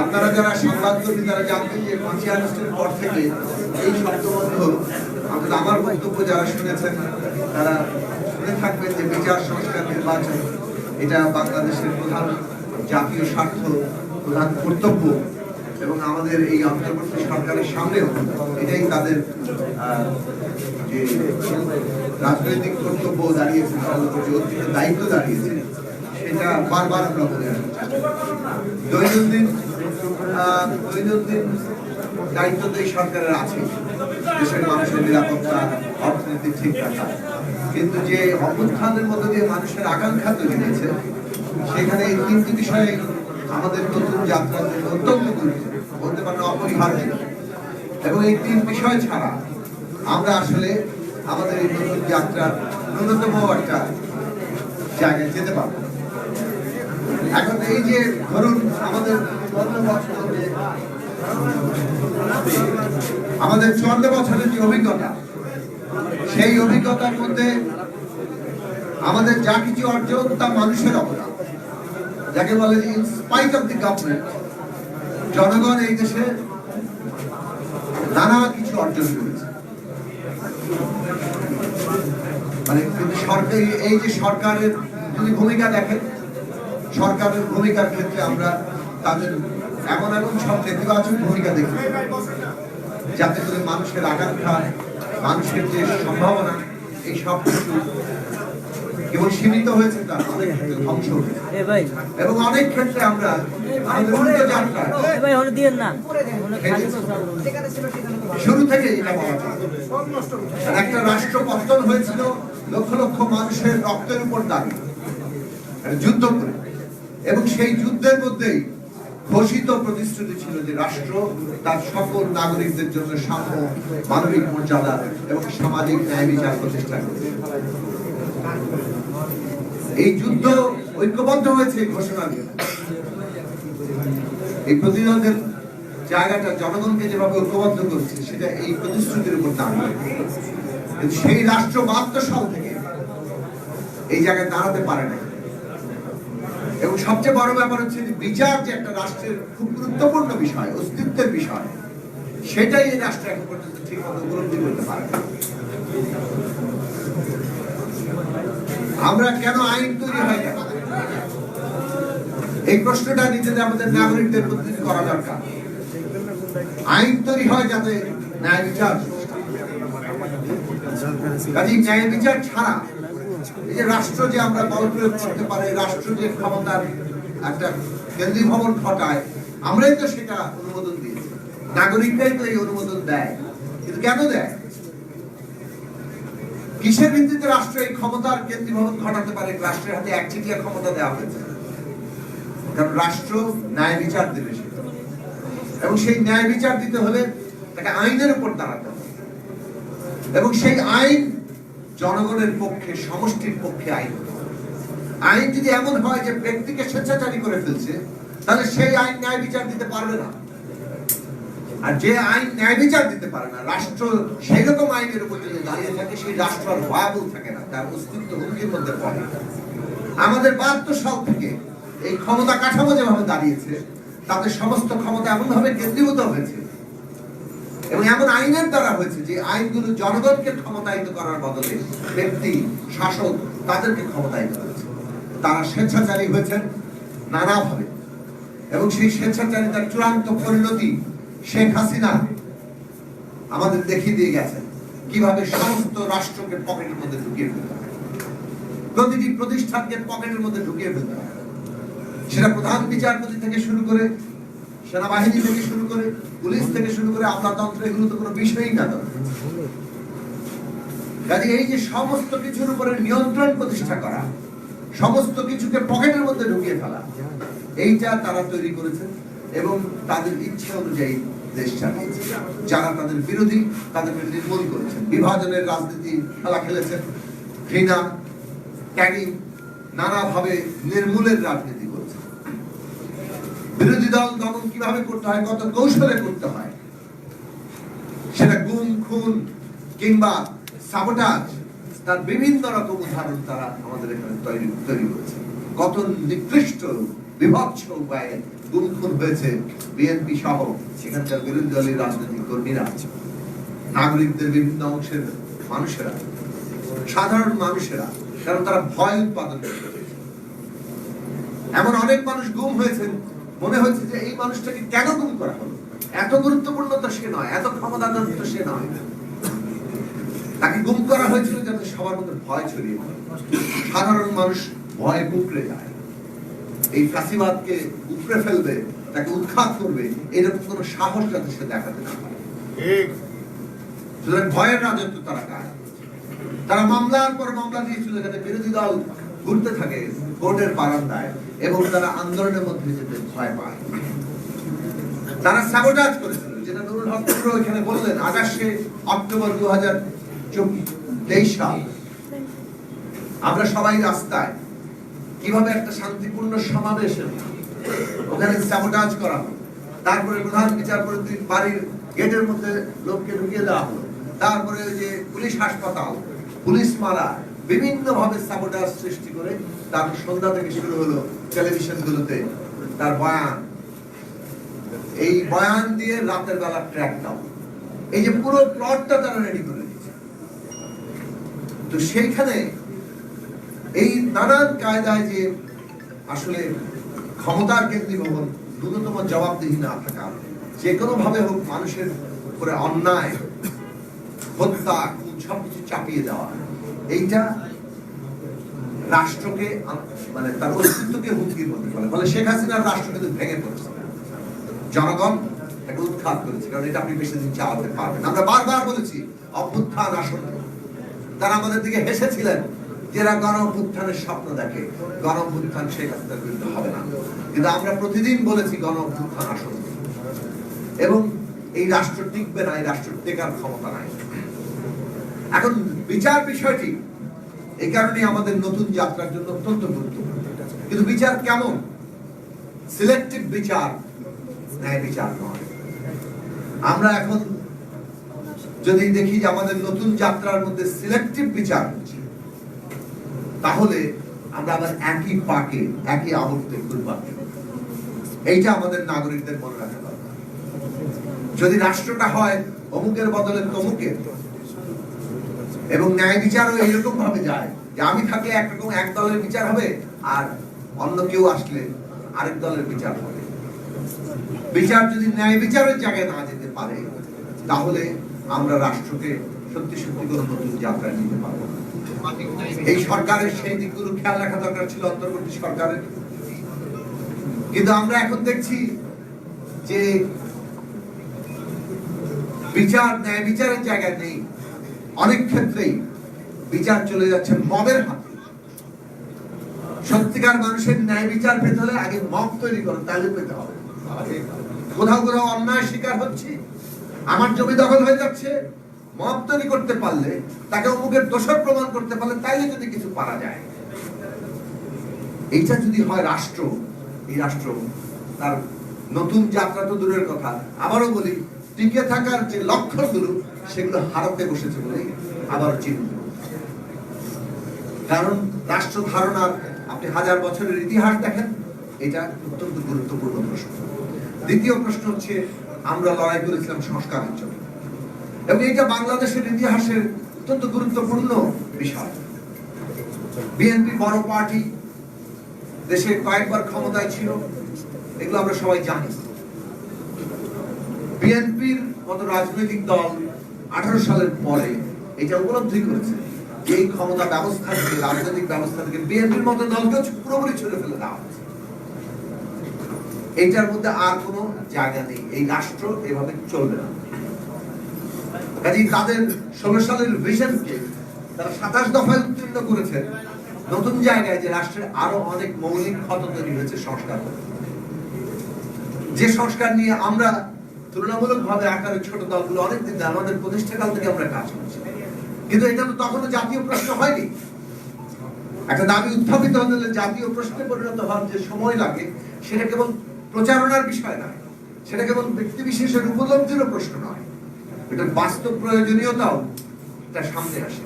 আপনারা যারা সংবাদকর্মী, তারা জানতেন যে পাঁচই আগস্টের পর থেকে এই শব্দবন্ধ অন্তত আমার বক্তব্য যারা শুনেছেন, তারা শুনে থাকবেন যে বিচার সংস্কার নির্বাচন, এটা বাংলাদেশের প্রধান জাতীয় স্বার্থ, প্রধান কর্তব্য, এবং আমাদের এই অন্তর্বর্তী সরকারের সামনেও এটাই তাদের যে রাজনৈতিক কর্তব্য দাঁড়িয়েছে, যে দায়িত্ব দাঁড়িয়েছে, সেটা বারবার আমরা বলে দৈনন্দিন দৈনন্দিন দায়িত্ব তো এই সরকারের আছে দেশের মানুষের নিরাপত্তা, অর্থনীতি ঠিক রাখা। কিন্তু যে অভ্যুত্থানের মধ্য দিয়ে মানুষের আকাঙ্ক্ষা তৈরি হয়েছে, সেখানে এই তিনটি বিষয়ে আমাদের নতুন যাত্রার জন্য অত্যন্ত গুরুত্ব। বলতে পারেন অপরিহার্য। এবং এই তিন বিষয় ছাড়া আমরা আসলে আমাদের এই নতুন যাত্রার ন্যূনতম একটা জায়গায় যেতে পারব। এখন এই যে ধরুন আমাদের আমাদের চুয়ান্ন বছরের যে অভিজ্ঞতা, সেই অভিজ্ঞতার মধ্যে আমাদের যা কিছু অর্জন তা মানুষের অবদান। যাকে বলে যে in spite of the government জনগণ এই দেশে নানা কিছু অর্জন করেছে। মানে সরকারি, এই যে সরকারের যদি ভূমিকা দেখেন সরকারের ভূমিকার ক্ষেত্রে আমরা তাদের এমন এমন সব নেতিবাচক ভূমিকা দেখি যাতে করে মানুষের আকাঙ্ক্ষা মানুষের যে সম্ভাবনা এই সব কিছু কেবল সীমিত হয়েছে তা না, অনেক ক্ষেত্রে ধ্বংস হয়েছে এবং অনেক ক্ষেত্রে আমরা আমাদের। শুরু থেকে এটা বলা একটা রাষ্ট্র পতন হয়েছিল লক্ষ লক্ষ মানুষের রক্তের উপর দাঁড়িয়ে যুদ্ধ করে। এবং সেই যুদ্ধের মধ্যেই ঘোষিত প্রতিশ্রুতি ছিল যে রাষ্ট্র তার সকল নাগরিকদের জন্য সাম্য মানবিক মর্যাদা এবং সামাজিক ন্যায় বিচার প্রতিষ্ঠা করবে। এই যুদ্ধ ঐক্যবদ্ধ হয়েছে ঘোষণা দিয়ে। এই প্রতিরোধের জায়গাটা জনগণকে যেভাবে ঐক্যবদ্ধ করছে, সেটা এই প্রতিশ্রুতির উপর দাঁড়িয়ে সেই রাষ্ট্র বাহাত্তর সাল থেকে এই জায়গায় দাঁড়াতে পারে না এবং সবচেয়ে বড় ব্যাপার হচ্ছে বিচার যে একটা রাষ্ট্রের খুব গুরুত্বপূর্ণ বিষয়, অস্তিত্বের বিষয়, সেটাই এই রাষ্ট্র এখন পর্যন্ত ঠিক মতো উপলব্ধি করতে পারে আমরা কেন আইন তৈরি হয় কেন এই প্রশ্নটা নিজেদের, আমাদের নাগরিকদের প্রতি করা দরকার। আইন তৈরি হয় যাতে ন্যায় বিচার। কাজে ন্যায় বিচার ছাড়া যে রাষ্ট্র যে আমরা বল প্রয়োগ করতে পারে রাষ্ট্র যে ক্ষমতার একটা কেন্দ্রীয় ভবন ঘটায়, আমরাই তো সেটা অনুমোদন দিয়েছি। নাগরিকরাই তো এই অনুমোদন দেয়। কিন্তু কেন দেয়? কিসের ভিত্তিতে রাষ্ট্র এই ক্ষমতার কেন্দ্রীয় ভবন ঘটাতে পারে? রাষ্ট্রের হাতে একচেটিয়া ক্ষমতা দেওয়া হয়েছে। কারণ রাষ্ট্র ন্যায় বিচার দেবে সে। এবং সেই ন্যায় বিচার দিতে হলে তাকে আইনের উপর দাঁড়াতে হবে। এবং সেই আইন জনগণের পক্ষে, সমষ্টির পক্ষে আইন। আইন যদি এমন হয় যে ব্যক্তিকে স্বেচ্ছাচারী করে ফেলছে, তাহলে সেই আইন ন্যায় বিচার দিতে পারবে না। আর যে আইন ন্যায় বিচার দিতে পারে না, রাষ্ট্র সেই রকম আইনের উপর যদি দাঁড়িয়ে থাকে, সেই রাষ্ট্র আর ভয়াবহ থাকে না, তার অস্তিত্ব হুমকির মধ্যে পড়ে। আমাদের বাহাত্তর সাল থেকে এই ক্ষমতা কাঠামো যেভাবে দাঁড়িয়েছে, তাতে সমস্ত ক্ষমতা এমনভাবে কেন্দ্রীভূত হয়েছে এবং এমন আইনের দ্বারা হয়েছে যে আইনগুলো জনগণকে ক্ষমতায়িত করার বদলে ব্যক্তি, শাসক তাদেরকে ক্ষমতায়িত করেছে। তারা স্বেচ্ছাচারী হয়েছেন নানাভাবে। এবং সেই স্বেচ্ছাচারিতার চূড়ান্ত পরিণতি শেখ হাসিনা আমাদের দেখিয়ে দিয়ে গেছেন। কীভাবে সমস্ত রাষ্ট্রকে পকেটের মধ্যে ঢুকিয়ে ফেলতে হয়। প্রতিটি প্রতিষ্ঠানকে পকেটের মধ্যে ঢুকিয়ে ফেলতে হয়। সেটা প্রধান বিচারপতি থেকে শুরু করে সেনাবাহিনী থেকে শুরু করে পুলিশ থেকে শুরু করে আমলাতন্ত্র, এগুলো তো কোনো বিষয়ই না কাজে এই যে সমস্ত কিছুর উপরে নিয়ন্ত্রণ প্রতিষ্ঠা করা, সমস্ত কিছুকে পকেটের মধ্যে ঢুকিয়ে ফেলা, এইটা তারা তৈরি করেছে এবং তাদের ইচ্ছে অনুযায়ী দেশ চালিয়েছে। যারা তাদের বিরোধী তাদেরকে নির্মূল করেছেন বিভাজনের রাজনীতি খেলা খেলেছেন ঘৃণা ট্যাগিং নানাভাবে নির্মূলের রাজনীতি। বিরোধী দল দমন কীভাবে করতে হয়, কত কৌশলে করতে হয়, সেটা গুম, খুন কিংবা সাবোটাজ তার বিভিন্ন রকম উদাহরণ তারা আমাদের এখানে তৈরি তৈরি করেছে। কত নিকৃষ্ট, বিভৎস উপায়ে গুম, খুন হয়েছে বিএনপি সহ সেখানকার বিরোধী দলের রাজনৈতিক কর্মীরা। নাগরিকদের বিভিন্ন অংশের মানুষেরা, সাধারণ মানুষেরা, কারণ তারা ভয় উৎপাদন এমন অনেক মানুষ গুম হয়েছেন মনে হয়েছে যে এই মানুষটাকে কেন গুম করা হলো? এত গুরুত্বপূর্ণ তো সে নয় এত ক্ষমতাধর তো সে নয়। তাকে গুম করা হয়েছিল যাতে সবার মধ্যে ভয় ছড়িয়ে পড়ে। সাধারণ মানুষ ভয়ে কুকড়ে যায়। এই ফাঁসিবাদকে উপড়ে ফেলবে তাকে উৎখাত করবে এরকম কোনো সাহস যাতে সে দেখাতে না পারে। সুতরাং ভয়ের রাজত্ব তারা গায় তারা মামলার পর মামলা দিয়েছিল যাতে বিরোধী দল। ঘুরতে থাকে কোর্টের বারান্দায় এবং তারা আন্দোলনের মধ্যে যেতে ভয় পায়। তারা সাবোটাজ করেছিল, যেটা নুরুল হক এখানে বললেন আঠাশে অক্টোবর দু হাজার তেইশ সাল। আমরা সবাই রাস্তায় কীভাবে একটা শান্তিপূর্ণ সমাবেশ ওখানে সাবোটাজ করা হলো। তারপরে প্রধান বিচারপতি বাড়ির গেটের মধ্যে লোককে ঢুকিয়ে দেওয়া হলো। তারপরে যে পুলিশ হাসপাতাল, পুলিশ মারা বিভিন্ন ভাবে সাবোটাজ সৃষ্টি করে তার সন্ধ্যা থেকে শুরু হলো টেলিভিশন গুলোতে তার বয়ান। এই বয়ান দিয়ে রাতের বেলা ট্র্যাক দাও এই যে পুরো প্লটটা তারা রেডি করে দিয়েছে। তো সেইখানে এই নানান কায়দায় যে আসলে ক্ষমতার কেন্দ্রীভবন ন্যূনতম জবাবদিহি না থাকা, যে কোনো ভাবে হোক মানুষের উপরে অন্যায়, হত্যা, খুন, সবকিছু চাপিয়ে দেওয়া। এইটা রাষ্ট্রকে মানে তার অস্তিত্বকে হুমকির মধ্যে ফেলে। ফলে শেখ হাসিনার রাষ্ট্র কিন্তু ভেঙে পড়ছে। জনগণ তাকে উৎখাত করেছে, কারণ এটা আপনি বেশি দিন চালাতে পারবেন আমরা বারবার বলেছি, অভ্যুত্থান আসন্ন। তারা আমাদের দিকে হেসেছিলেন যারা গণ অভ্যুত্থানের স্বপ্ন দেখে। গণ অভ্যুত্থান শেখ হাসিনার বিরুদ্ধে হবে না। কিন্তু আমরা প্রতিদিন বলেছি গণ অভ্যুত্থান আসন্ন। এবং এই রাষ্ট্র টিকবে না, এই রাষ্ট্র টেকার ক্ষমতা নাই। এখন বিচার বিষয়টি এই কারণে আমাদের নতুন যাত্রার জন্য অত্যন্ত গুরুত্বপূর্ণ। কিন্তু বিচার কেমন? সিলেক্টিভ বিচার, ন্যায় বিচার নয়। আমরা এখন যদি দেখি যে আমাদের নতুন যাত্রার মধ্যে সিলেক্টিভ বিচার হচ্ছে, তাহলে আমরা আবার একই পাকে, একই আবর্তে ঘুরবার এইটা আমাদের নাগরিকদের মনে রাখা দরকার। যদি রাষ্ট্রটা হয় অমুকের বদলে তমুকের এবং ন্যায় বিচারও এইরকম ভাবে যায় যে আমি থাকলে একরকম এক দলের বিচার হবে আর অন্য কেউ আসলে আরেক দলের বিচার হবে। বিচার যদি ন্যায় বিচারের জায়গায় না যেতে পারে, তাহলে আমরা রাষ্ট্রকে সত্যি সত্যি কোনো নতুন যাত্রায় নিতে পারব এই সরকারের সেই দিকগুলো খেয়াল রাখা দরকার ছিল অন্তর্বর্তী সরকারের। কিন্তু আমরা এখন দেখছি যে বিচার, ন্যায় বিচারের জায়গায় নেই। অনেক ক্ষেত্রেই বিচার চলে যাচ্ছে মবের হাতে। সত্যিকার মানুষের ন্যায় বিচার পেতে হলে আগে মব তৈরি করো তাহলে পেতে হবে। কোথাও কোথাও অন্যায় শিকার হচ্ছে, আমার জমি দখল হয়ে যাচ্ছে, মব তৈরি করতে পারলে, তাকে অমুকের দোষর প্রমাণ করতে পারলে তাইলে যদি কিছু পারা যায়। এইটা যদি হয় রাষ্ট্র, এই রাষ্ট্র তার নতুন যাত্রা তো দূরের কথা। আবারও বলি, টিকে থাকার যে লক্ষ্য লক্ষ্যগুলো সেগুলো হারাতে বসেছে বলেই আবার চিন্তা কারণ রাষ্ট্র ধারণার আপনি হাজার বছরের ইতিহাস দেখেন, এটা অত্যন্ত গুরুত্বপূর্ণ প্রশ্ন। দ্বিতীয় প্রশ্ন হচ্ছে, আমরা লড়াই করেছিলাম সংস্কারের জন্য এবং এটা বাংলাদেশের ইতিহাসের অত্যন্ত গুরুত্বপূর্ণ বিষয়। বিএনপি বড় পার্টি দেশে কয়েকবার ক্ষমতায় ছিল, এগুলো আমরা সবাই জানি। বিএনপির মতো রাজনৈতিক দল আঠারো সালের পরে এটা উপলব্ধি করেছে। এই ক্ষমতা ব্যবস্থা থেকে, রাজনৈতিক ব্যবস্থা থেকে বিএনপির মতো দলকে পুরোপুরি ছুড়ে ফেলে দেওয়া হচ্ছে এইটার মধ্যে আর কোনো জায়গা নেই। এই রাষ্ট্র এভাবে চলবে না। তাদের ষোলো সালের ভিশনকে তারা সাতাশ দফায় উত্তীর্ণ করেছেন নতুন জায়গায় যে রাষ্ট্রের আরও অনেক মৌলিক ক্ষত তৈরি হয়েছে সংস্কার যে সংস্কার নিয়ে আমরা তুলনামূলক ভাবে আকারে ছোট দলগুলো অনেকদিন ধরে আমাদের প্রতিষ্ঠাকাল থেকে আমরা কাজ করছি। কিন্তু এটা তো তখনও জাতীয় প্রশ্ন হয়নি। একটা দাবি উত্থাপিত হলে জাতীয় প্রশ্নে পরিণত হওয়ার যে সময় লাগে, সেটা কেবল প্রচারণার বিষয় নয়, সেটা কেবল ব্যক্তি বিশেষের উপলব্ধিরও প্রশ্ন নয়। এটার বাস্তব প্রয়োজনীয়তাও এটা সামনে আসে।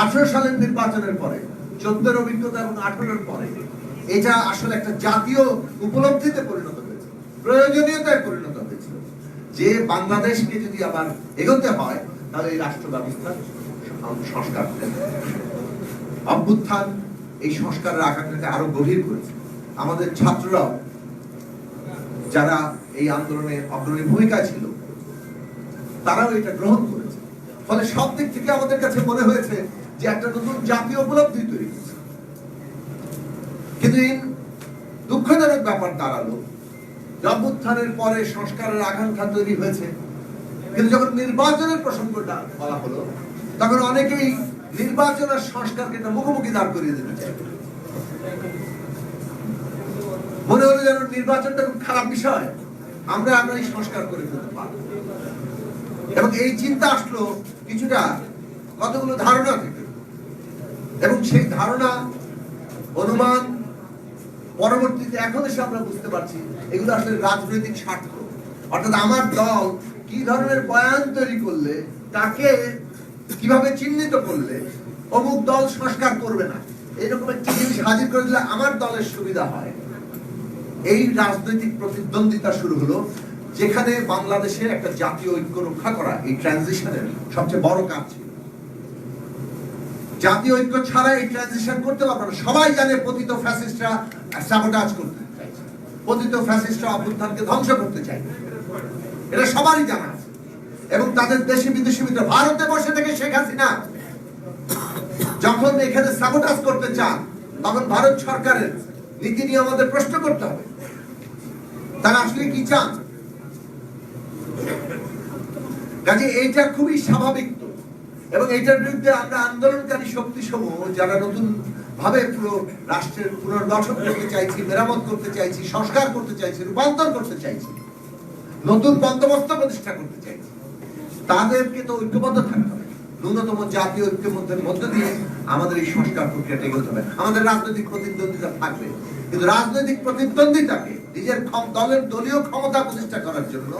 আঠারো সালের নির্বাচনের পরে, চোদ্দের অভিজ্ঞতা এবং আঠারোর পরে, এটা আসলে একটা জাতীয় উপলব্ধিতে পরিণত হয়েছে। প্রয়োজনীয়তায় পরিণত যে বাংলাদেশকে যদি আবার এগোতে হয়, তাহলে এই রাষ্ট্র ব্যবস্থার সংস্কার অভ্যুত্থান এই সংস্কারের আকাঙ্ক্ষাকে আরও গভীর করেছে। আমাদের ছাত্ররাও যারা এই আন্দোলনে অগ্রণী ভূমিকা ছিল, তারাও এটা গ্রহণ করেছে। ফলে সব দিক থেকে আমাদের কাছে মনে হয়েছে যে একটা নতুন জাতীয় উপলব্ধি তৈরি হয়েছে। কিন্তু দুঃখজনক ব্যাপার দাঁড়াল যে পরে সংস্কারের আকাঙ্ক্ষা তৈরি হয়েছে। কিন্তু যখন নির্বাচনের প্রসঙ্গটা বলা হলো, তখন অনেকেই নির্বাচন আর সংস্কারকে একটা মুখোমুখি দাঁড় করিয়ে দিতে চায়। মনে হলো যেন নির্বাচনটা খুব খারাপ বিষয়। আমরা আমরা এই সংস্কার করে ফেলতে পারব। এবং এই চিন্তা আসলো কিছুটা কতগুলো ধারণা থেকে। এবং সেই ধারণা, অনুমান পরবর্তীতে এখন এসে আমরা বুঝতে পারছি এগুলো আসলে রাজনৈতিক স্বার্থ। অর্থাৎ আমার দল কি ধরনের বয়ান তৈরি করলে, তাকে কীভাবে চিহ্নিত করলে, অমুক দল সংস্কার করবে না, এরকম একটি জিনিস হাজির করে দিলে আমার দলের সুবিধা হয়। এই রাজনৈতিক প্রতিদ্বন্দ্বিতা শুরু হলো, যেখানে বাংলাদেশের একটা জাতীয় ঐক্য রক্ষা করা এই ট্রানজিশনের সবচেয়ে বড় কাজ ছিল। জাতীয় ঐক্য ছাড়া এই ট্রানজিশন করতে পারবে না। সবাই জানে পতিত ফ্যাসিস্টরা সাবোটাজ করতে চাইছে পতিত ফ্যাসিস্টরা অভ্যুত্থানকে ধ্বংস করতে এটা সবারই জানা আছে। এবং তাদের দেশে বিদেশি ভারতে বসে থেকে শেখ হাসিনা যখন এখানে সাবোটাজ করতে চান, তখন ভারত সরকারের নীতি নিয়ে আমাদের প্রশ্ন করতে হবে। তারা আসলে কি চান? কাজে এইটা খুবই স্বাভাবিক। তো এবং এইটার বিরুদ্ধে আমরা আন্দোলনকারী শক্তি সমূহ যারা নতুন ভাবে পুরো রাষ্ট্রের পুনর্গঠন করতে চাইছি, মেরামত করতে চাইছি, সংস্কার করতে চাইছি, রূপান্তর করতে চাইছি, নতুন বন্দোবস্ত প্রতিষ্ঠা করতে চাইছি, তাদেরকে তো ঐক্যবদ্ধ থাকতে হবে। ন্যূনতম জাতীয় ঐক্যের মধ্যে দিয়ে আমাদের এই সংস্কার প্রক্রিয়াটা এগোতে হবে। আমাদের রাজনৈতিক প্রতিদ্বন্দ্বিতা থাকবে, কিন্তু রাজনৈতিক প্রতিদ্বন্দ্বিতাকে নিজের দলের দলীয় ক্ষমতা প্রতিষ্ঠা করার জন্য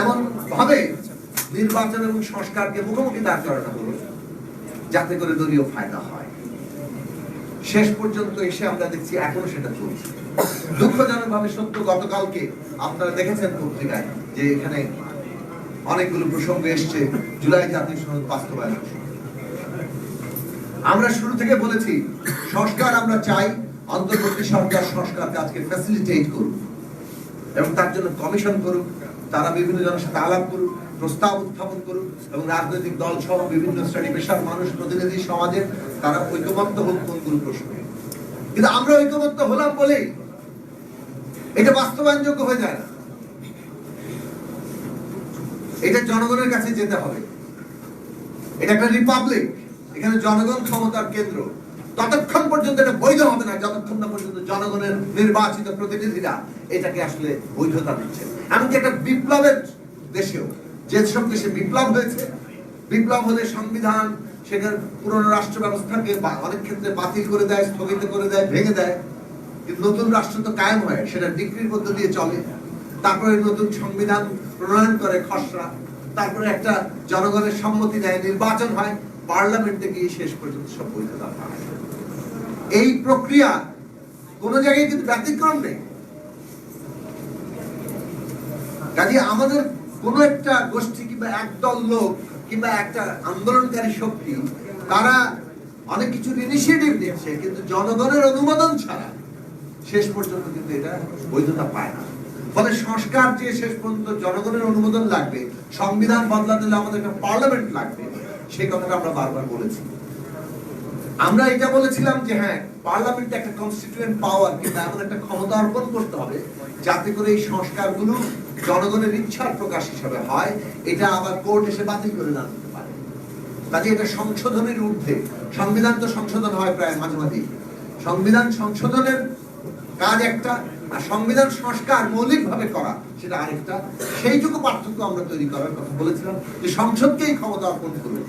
এমন ভাবে নির্বাচন এবং সংস্কারকে মুখোমুখি দাঁড় করানো হলো, যাতে করে দলীয় ফায়দা হয়। শেষ পর্যন্ত এসে আমরা দেখছি এখনও সেটা চলছে। দুঃখজনক ভাবে সত্য, গতকালকে আপনারা দেখেছেন পত্রিকায় যে এখানে অনেকগুলো প্রসঙ্গ এসছে, জুলাই জাতীয় সনদ বাস্তবায়ন আমরা শুরু থেকে বলেছি, সংস্কার আমরা চাই, অন্তর্বর্তী সরকার সংস্কার কাজকে ফ্যাসিলিটেট করুক এবং তার জন্য কমিশন করুক, তারা বিভিন্ন জনের সাথে আলাপ করুক। প্রস্তাব উত্থাপন করুক এবং রাজনৈতিক দল সহ বিভিন্ন শ্রেণি পেশার মানুষ, প্রতিনিধি সমাজের তারা ঐক্যবদ্ধ হোক কোনগুলো প্রশ্নে। কিন্তু আমরা ঐক্যবদ্ধ হলাম বলেই এটা বাস্তবায়নযোগ্য হয়ে যায় না। এটা জনগণের কাছে যেতে হবে। এটা একটা রিপাবলিক, এখানে জনগণ ক্ষমতার কেন্দ্র। ততক্ষণ পর্যন্ত এটা বৈধ হবে না, যতক্ষণ না পর্যন্ত জনগণের নির্বাচিত প্রতিনিধিরা এটাকে আসলে বৈধতা দিচ্ছে এমনকি একটা বিপ্লবের দেশেও। যেসব দেশে বিপ্লব হয়েছে, বিপ্লব হলে সংবিধান সেখানে পুরনো রাষ্ট্র ব্যবস্থাকে অনেক ক্ষেত্রে বাতিল করে দেয়, স্থগিত করে দেয়, ভেঙে দেয়। কিন্তু নতুন রাষ্ট্র তো কায়েম হয়, সেটা ডিগ্রির মধ্য দিয়ে চলে। তারপরে নতুন সংবিধান প্রণয়ন করে খসড়া। তারপরে একটা জনগণের সম্মতি নেয় নির্বাচন হয়, পার্লামেন্টে গিয়ে শেষ পর্যন্ত সব বৈধতা পায় এই প্রক্রিয়া কোন জায়গায় কিন্তু ব্যতিক্রম নেই। কাজে আমাদের কোন একটা গোষ্ঠী কিংবা একদল লোক কিংবা একটা আন্দোলনকারী শক্তি, তারা অনেক কিছু ইনিশিয়েটিভ নিচ্ছে কিন্তু জনগণের অনুমোদন ছাড়া শেষ পর্যন্ত কিন্তু এটা বৈধতা পায় না। ফলে সংস্কার যে শেষ পর্যন্ত জনগণের অনুমোদন লাগবে, সংবিধান বদলাতে হলে আমাদের একটা পার্লামেন্ট লাগবে সেই কথাটা আমরা বারবার বলেছি। আমরা এটা বলেছিলাম যে হ্যাঁ পার্লামেন্ট একটা কনস্টিটিউয়েন্ট পাওয়ার কিন্তু এমন একটা ক্ষমতা অর্পণ করতে হবে, যাতে করে এই সংস্কারগুলো জনগণের ইচ্ছার প্রকাশ হিসাবে হয়, এটা আবার কোর্ট এসে বাতিল করে না দিতে পারে। কাজে এটা সংশোধনের ঊর্ধ্বে। সংবিধান তো সংশোধন হয় প্রায় মাঝে মাঝে সংবিধান সংশোধনের কাজ একটা, আর সংবিধান সংস্কার মৌলিকভাবে করা সেটা আরেকটা। সেইটুকু পার্থক্য আমরা তৈরি করার কথা বলেছিলাম যে সংসদকেই ক্ষমতা অর্পণ করবে